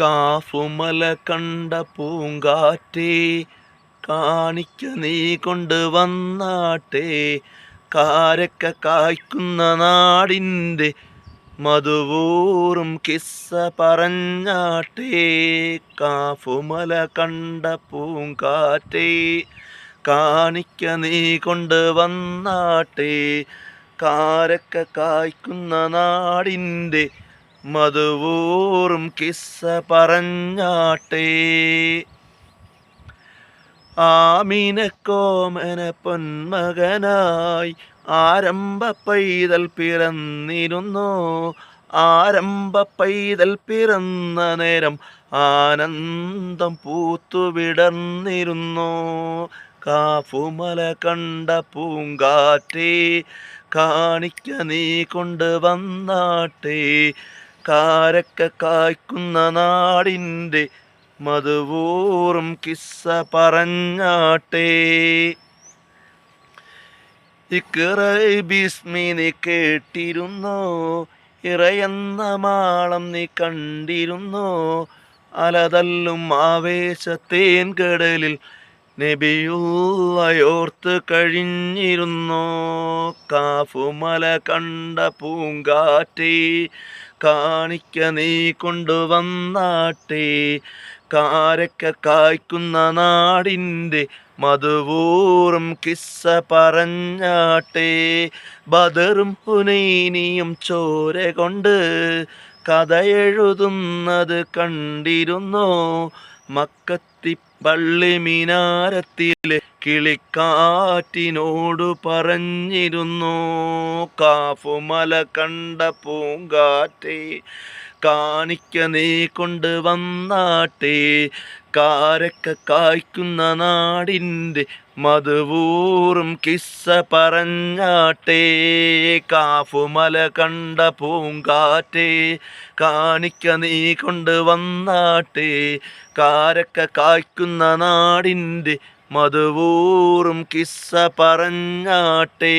കാഫുമല കണ്ട പൂങ്കാറ്റേ കാണിക്ക നീ കൊണ്ടുവന്നാട്ടേ. കാരക്ക കായ്ക്കുന്ന നാടിന്റെ മധുവൂറും കിസ്സ പറഞ്ഞാട്ടേ. കാഫുമല കണ്ട പൂങ്കാറ്റേ കാണിക്ക നീ കൊണ്ടുവന്നാട്ടേ. കാരക്ക കായ്ക്കുന്ന നാടിന്റെ മധുവൂറും കിസ്സ പറഞ്ഞാട്ടേ. ആമീനക്കോമന പൊന്മകനായി ആരംഭ പൈതൽ പിറന്നിരുന്നു. ആരംഭ പൈതൽ പിറന്ന നേരം ആനന്ദം പൂത്തുവിടർന്നിരുന്നു കാഫുമല കണ്ട പൂങ്കാറ്റേ കാണിക്ക നീ കൊണ്ട് വന്നാട്ടെ. കാരക്ക കായ്ക്കുന്ന നാടിന്റെ മധുവൂറും കിസ്സ പറഞ്ഞാട്ടേ. ബിസ്മി നീ കേട്ടിരുന്നോ? ഇറയെന്ന മാളം നീ കണ്ടിരുന്നോ? അലതല്ലും ആവേശത്തേൻ കടലിൽ നബിയുള്ളയോർത്ത് കഴിഞ്ഞിരുന്നോ? കാഫുമല കണ്ട പൂങ്കാറ്റി കാണിക്ക നീ കൊണ്ടുവന്നാട്ടി കാരക്ക കായ്ക്കുന്ന നാടിന്റെ മധുവൂറും കിസ്സ പറഞ്ഞാട്ടെ ബദറും ഹുനൈനിയും ചോര കൊണ്ട് കഥയെഴുതുന്നത് കണ്ടിരുന്നു? മക്കത്തി പള്ളി മിനാരത്തിലെ കിളിക്കാറ്റിനോട് പറഞ്ഞിരുന്നു. കാഫുമല കണ്ട പൂങ്കാറ്റേ കാണിക്ക നീ കൊണ്ട് വന്നാട്ടെ കാരക്ക കായ്ക്കുന്ന നാടിന്റെ മധുവൂറും കിസ്സ പറഞ്ഞാട്ടേ. കാഫുമല കണ്ട പൂങ്കാറ്റേ കാണിക്ക നീ കൊണ്ട് വന്നാട്ടേ. കാരക്ക കായ്ക്കുന്ന നാടിന്റെ മധുവൂറും കിസ്സ പറഞ്ഞാട്ടേ.